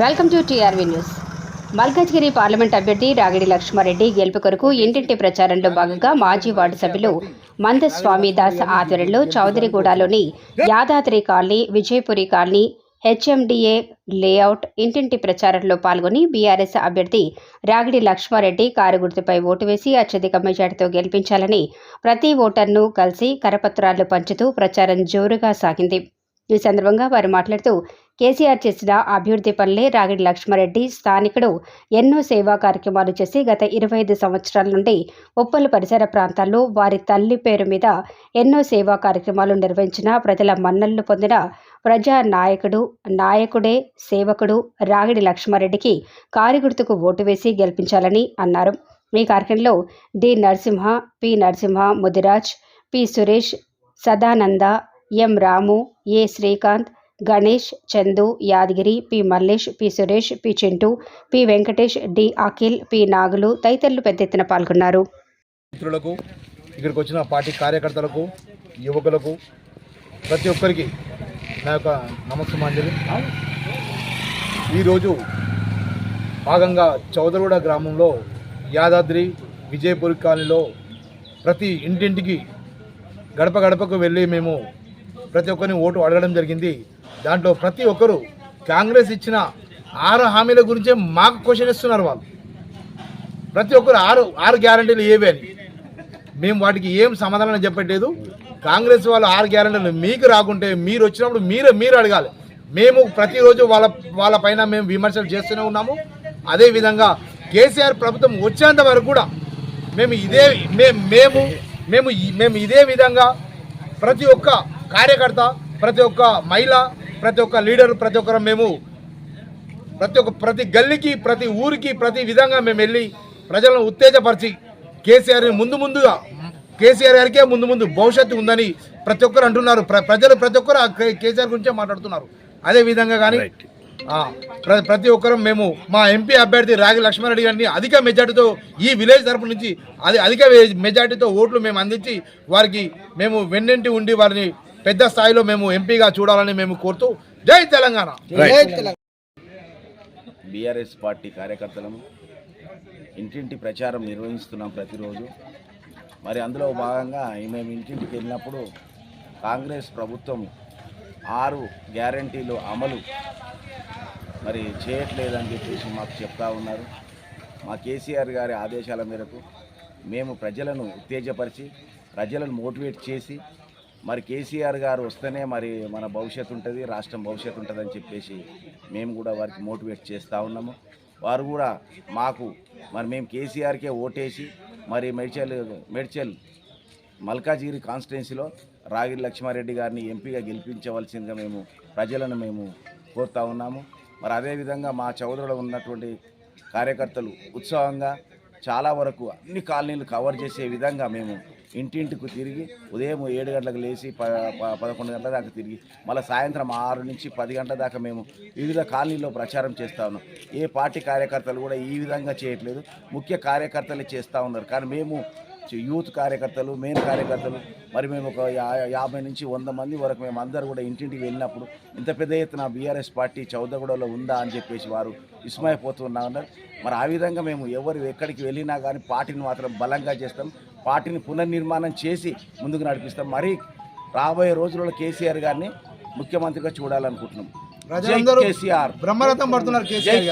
Welcome to TRV news. Malkajgiri parliament అభ్యర్థి రాగిడి లక్ష్మారెడ్డి గెలుపు కొరకు ఇంటింటి ప్రచారంలో భాగంగా మాజీ వార్డు సభ్యులు మందస్వామి దాస్ ఆధ్వర్యంలో చౌదరిగూడలోని Yadadri colony Vijayapuri colony HMDA layout ఇంటింటి ప్రచారంలో పాల్గొని బీఆర్ఎస్ అభ్యర్థి రాగిడి లక్ష్మారెడ్డి కారు గుర్తుపై ఓటు వేసి అత్యధిక మెజార్టీతో గెలిపించాలని ప్రతి ఓటర్ను కలిసి కరపత్రాలు పంచుతూ ప్రచారం జోరుగా సాగింది. ఈ సందర్భంగా వారు మాట్లాడుతూ కేసీఆర్ చేసిన అభివృద్ధి పనులే రాగిడి లక్ష్మారెడ్డి స్థానికుడు ఎన్నో సేవా కార్యక్రమాలు చేసి గత ఇరవై ఐదు సంవత్సరాల నుండి ఉప్పల్ పరిసర ప్రాంతాల్లో వారి తల్లి పేరు మీద ఎన్నో సేవా కార్యక్రమాలు నిర్వహించిన ప్రజల మన్నళ్ళు పొందిన ప్రజా నాయకుడు నాయకుడే సేవకుడు రాగిడి లక్ష్మారెడ్డికి కారిగుర్తుకు ఓటు వేసి గెలిపించాలని అన్నారు. ఈ కార్యక్రమంలో D Narasimha P Narasimha Mudiraj P Suresh Sadananda M Ramu A Srikanth Ganesh Chandu Yadagiri P Mallesh P Suresh P Chintu P Venkatesh D Akhil P Nagulu తదితరులు పెద్ద ఎత్తున పాల్గొన్నారు. మిత్రులకు ఇక్కడికి వచ్చిన పార్టీ కార్యకర్తలకు యువకులకు ప్రతి ఒక్కరికి నా యొక్క నమస్కారాంజలి ఈరోజు భాగంగా చౌదరగూడ గ్రామంలో యాదాద్రి విజయపూర్ కాలనీలో ప్రతి ఇంటింటికి గడప గడపకు వెళ్ళి మేము ప్రతి ఒక్కరిని ఓటు అడగడం జరిగింది. దాంట్లో ప్రతి ఒక్కరు కాంగ్రెస్ ఇచ్చిన ఆరు హామీల గురించే మాకు క్వశ్చన్ ఇస్తున్నారు వాళ్ళు. ప్రతి ఒక్కరు ఆరు ఆరు గ్యారంటీలు ఏవి అని. మేము వాటికి ఏం సమాధానం చెప్పట్లేదు. కాంగ్రెస్ వాళ్ళు ఆరు గ్యారంటీలు మీకు రాకుంటే మీరు వచ్చినప్పుడు మీరే మీరు అడగాలి. మేము ప్రతిరోజు వాళ్ళ వాళ్ళ పైన మేము విమర్శలు చేస్తూనే ఉన్నాము. అదేవిధంగా కేసీఆర్ ప్రభుత్వం వచ్చేంత వరకు కూడా మేము ఇదే మేము మేము మేము ఇదే విధంగా ప్రతి ఒక్క కార్యకర్త ప్రతి ఒక్క మహిళ ప్రతి ఒక్క లీడర్ ప్రతి ఒక్కరు మేము ప్రతి ఒక్క ప్రతి గల్లీకి ప్రతి ఊరికి ప్రతి విధంగా మేము వెళ్ళి ప్రజలను ఉత్తేజపరిచి కేసీఆర్ని ముందు ముందుగా కేసీఆర్ గారికే ముందు ముందు భవిష్యత్తు ఉందని ప్రతి ఒక్కరు అంటున్నారు. ప్ర- ప్రజలు ప్రతి ఒక్కరు కే- కేసీఆర్ గురించే మాట్లాడుతున్నారు. అదే విధంగా కానీ ప్రతి ఒక్కరు మేము మా ఎంపీ అభ్యర్థి రాగి లక్ష్మారెడ్డి గారిని అధిక మెజార్టీతో ఈ విలేజ్ తరపు నుంచి అది అధిక మెజార్టీతో ఓట్లు మేము అందించి వారికి మేము వెన్నంటి ఉండి వారిని పెద్ద స్థాయిలో మేము ఎంపీగా చూడాలని మేము కోరుతూ జై తెలంగాణ. బీఆర్ఎస్ పార్టీ కార్యకర్తలము ఇంటింటి ప్రచారం నిర్వహిస్తున్నాం ప్రతిరోజు. మరి అందులో భాగంగా మేము ఇంటింటికి వెళ్ళినప్పుడు కాంగ్రెస్ ప్రభుత్వం ఆరు గ్యారంటీలు అమలు. మరి చేయట్లేదని చెప్పేసి మాకు చెప్తా ఉన్నారు. మా కేసీఆర్ గారి ఆదేశాల మేరకు మేము ప్రజలను ఉత్తేజపరిచి ప్రజలను మోటివేట్ చేసి మరి కేసీఆర్ గారు వస్తేనే మరి మన భవిష్యత్తు ఉంటుంది రాష్ట్రం భవిష్యత్తు ఉంటుందని చెప్పేసి మేము కూడా వారికి మోటివేట్ చేస్తూ ఉన్నాము. వారు కూడా మాకు మరి మేము కేసీఆర్కే ఓటేసి మరి మెడ్చల్ మెడ్చల్ మల్కాజిగిరి కాన్స్టిట్యున్సీలో రాగిరి లక్ష్మారెడ్డి గారిని ఎంపీగా గెలిపించవలసిందిగా మేము ప్రజలను మేము కోరుతా ఉన్నాము. మరి అదేవిధంగా మా చౌదరిలో ఉన్నటువంటి కార్యకర్తలు ఉత్సాహంగా చాలా వరకు అన్ని కాలనీలు కవర్ చేసే విధంగా మేము ఇంటింటికి తిరిగి ఉదయం ఏడు గంటలకు లేచి ప ప- పదకొండు గంటల దాకా తిరిగి మళ్ళీ సాయంత్రం ఆరు నుంచి పది గంటల దాకా మేము వివిధ కాలనీల్లో ప్రచారం చేస్తూ ఉన్నాం. ఏ పార్టీ కార్యకర్తలు కూడా ఈ విధంగా చేయట్లేదు. ముఖ్య కార్యకర్తలే చేస్తూ ఉన్నారు. కానీ మేము యూత్ కార్యకర్తలు మెయిన్ కార్యకర్తలు. మరి మేము ఒక యాభై నుంచి వంద మంది వరకు మేము అందరూ కూడా ఇంటింటికి వెళ్ళినప్పుడు ఇంత పెద్ద ఎత్తున బీఆర్ఎస్ పార్టీ చౌదగూడలో ఉందా అని చెప్పేసి వారు విస్మయపోతున్నా ఉన్నారు. మరి ఆ విధంగా మేము ఎవరు ఎక్కడికి వెళ్ళినా కానీ పార్టీని మాత్రం బలంగా చేస్తాం. పార్టీని పునర్నిర్మాణం చేసి ముందుకు నడిపిస్తాం. మరి రాబోయే రోజుల్లో కేసీఆర్ గారిని ముఖ్యమంత్రిగా చూడాలనుకుంటున్నాం. కేసీఆర్. బ్రహ్మరథం పడుతున్నారు కేసీఆర్